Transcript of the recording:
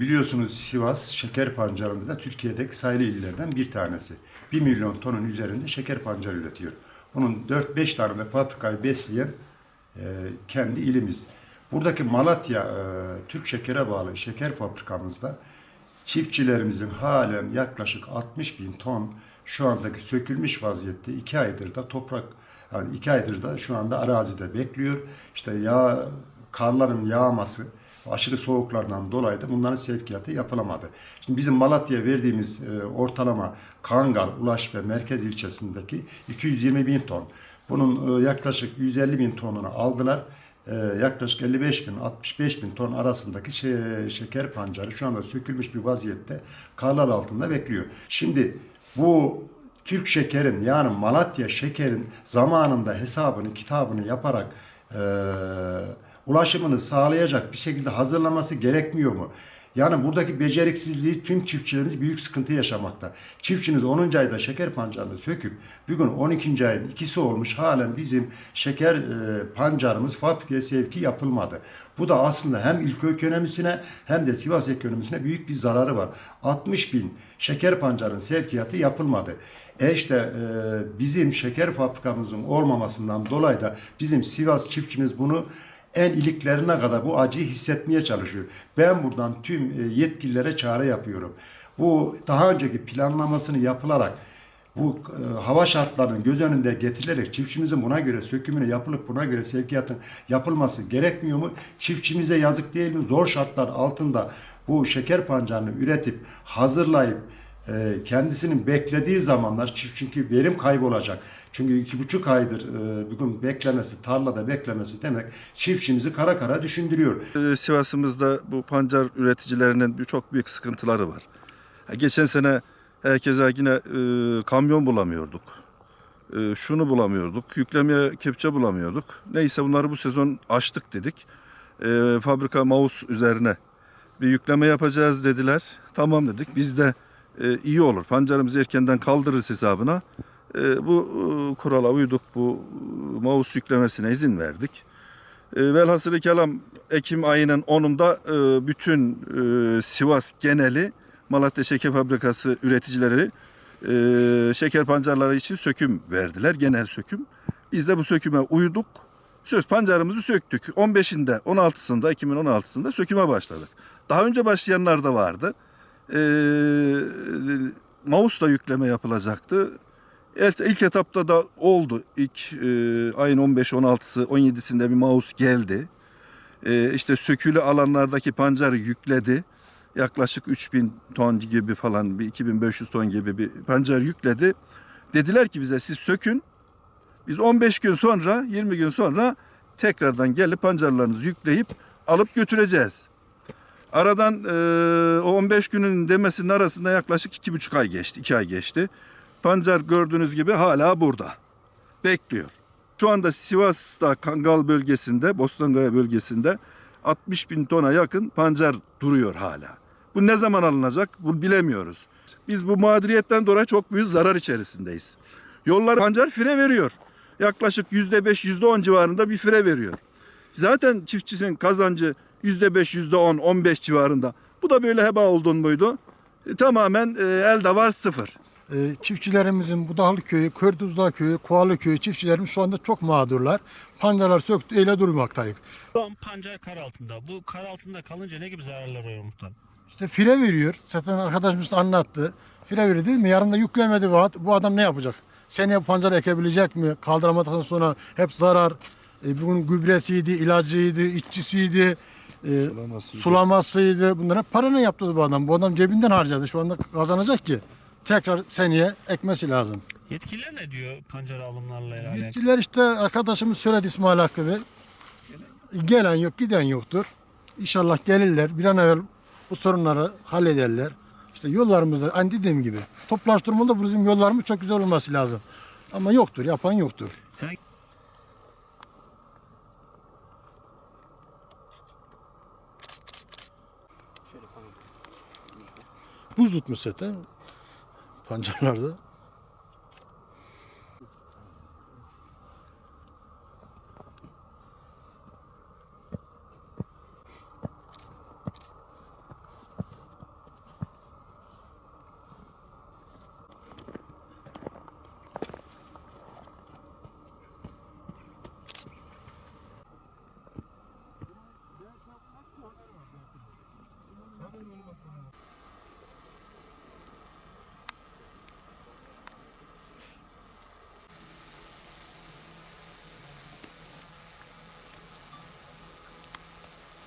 Biliyorsunuz Sivas şeker pancarında da Türkiye'deki sayılı illerden bir tanesi. 1 milyon tonun üzerinde şeker pancarı üretiyor. Bunun 4-5 tane de fabrikayı besleyen e, kendi ilimiz. Buradaki Malatya e, Türk Şeker'e bağlı şeker fabrikamızda çiftçilerimizin halen yaklaşık 60 bin ton şu andaki sökülmüş vaziyette 2 aydır da toprak yani 2 aydır da şu anda arazide bekliyor. İşte yağ karların yağması aşırı soğuklardan dolayı da bunların sevkiyatı yapılamadı. Şimdi bizim Malatya'ya verdiğimiz e, ortalama Kangal, Ulaş ve Merkez ilçesindeki 220 bin ton. Bunun e, yaklaşık 150 bin tonunu aldılar. E, yaklaşık 55 bin, 65 bin ton arasındaki şe- şeker pancarı şu anda sökülmüş bir vaziyette karlar altında bekliyor. Şimdi bu Türk şekerin yani Malatya şekerin zamanında hesabını, kitabını yaparak e, ulaşımını sağlayacak bir şekilde hazırlaması gerekmiyor mu? Yani buradaki beceriksizliği tüm çiftçilerimiz büyük sıkıntı yaşamakta. Çiftçiniz 10. ayda şeker pancarını söküp bugün 12. ayın ikisi olmuş halen bizim şeker e, pancarımız fabrikaya sevki yapılmadı. Bu da aslında hem ilköy ekonomisine hem de Sivas ekonomisine büyük bir zararı var. 60 bin şeker pancarın sevkiyatı yapılmadı. E işte e, bizim şeker fabrikamızın olmamasından dolayı da bizim Sivas çiftçimiz bunu en iliklerine kadar bu acıyı hissetmeye çalışıyor. Ben buradan tüm e, yetkililere çağrı yapıyorum. Bu daha önceki planlamasını yapılarak bu e, hava şartlarının göz önünde getirilerek çiftçimizin buna göre sökümünü yapılıp buna göre sevkiyatın yapılması gerekmiyor mu? Çiftçimize yazık değil mi? Zor şartlar altında bu şeker pancarını üretip hazırlayıp kendisinin beklediği zamanlar çünkü verim kaybolacak. Çünkü iki buçuk aydır e, bugün beklemesi, tarlada beklemesi demek çiftçimizi kara kara düşündürüyor. Ee, Sivas'ımızda bu pancar üreticilerinin çok büyük sıkıntıları var. Geçen sene herkese yine e, kamyon bulamıyorduk. E, şunu bulamıyorduk. Yüklemeye kepçe bulamıyorduk. Neyse bunları bu sezon açtık dedik. Fabrika Maus üzerine bir yükleme yapacağız dediler. Tamam dedik. Biz de e, iyi olur. Pancarımızı erkenden kaldırırız hesabına. E, bu e, kurala uyduk. Bu e, Maus yüklemesine izin verdik. E, velhasılı kelam Ekim ayının 10'unda e, bütün e, Sivas geneli Malatya Şeker Fabrikası üreticileri e, şeker pancarları için söküm verdiler. Genel söküm. Biz de bu söküme uyduk. Söz pancarımızı söktük. 15'inde 16'sında 2016'sında söküme başladık. Daha önce başlayanlar da vardı. E, Mausta yükleme yapılacaktı. İlk, ilk etapta da oldu. İlk e, ayın 15-16'sı 17'sinde bir mouse geldi. E, işte sökülü alanlardaki pancarı yükledi. Yaklaşık 3000 ton gibi falan bir 2500 ton gibi bir pancar yükledi. Dediler ki bize siz sökün. Biz 15 gün sonra 20 gün sonra tekrardan gelip pancarlarınızı yükleyip alıp götüreceğiz. Aradan e, o 15 günün demesinin arasında yaklaşık iki buçuk ay geçti, iki ay geçti. Pancar gördüğünüz gibi hala burada. Bekliyor. Şu anda Sivas'ta Kangal bölgesinde, Bostongaya bölgesinde 60 bin tona yakın pancar duruyor hala. Bu ne zaman alınacak? Bu bilemiyoruz. Biz bu mağduriyetten dolayı çok büyük zarar içerisindeyiz. Yollar pancar fire veriyor. Yaklaşık yüzde beş, yüzde on civarında bir fire veriyor. Zaten çiftçinin kazancı yüzde beş, yüzde on, on beş civarında. Bu da böyle heba olduğun muydu? E, tamamen e, elde var sıfır. Ee, çiftçilerimizin Budaklı köyü, Kördüzdağ köyü, Kualı köyü çiftçilerimiz şu anda çok mağdurlar. Pancarlar söktü, eyle durmaktayız. Şu an pancar kar altında. Bu kar altında kalınca ne gibi zararlar oluyor muhtar? İşte fire veriyor. Zaten arkadaşımız da anlattı. Fire veriyor değil mi? Yarın da yüklemedi vaat. Bu adam ne yapacak? Seneye pancar ekebilecek mi? Kaldıramadıktan sonra hep zarar. E, bugün gübresiydi, ilacıydı, işçisiydi, e, Sulamasıydı. sulamasıydı. Bunlar hep para ne yaptı bu adam? Bu adam cebinden harcadı. Şu anda kazanacak ki. Tekrar seneye ekmesi lazım. Yetkililer ne diyor pancar alımlarla alakalı? Yetkililer işte arkadaşımız söyledi İsmail Hakkı Bey. Gelen yok giden yoktur. İnşallah gelirler bir an evvel bu sorunları hallederler. İşte yollarımızda hani dediğim gibi toplaştırmalı da bizim yollarımız çok güzel olması lazım. Ama yoktur yapan yoktur. Buz tutmuş zaten pancarlarda.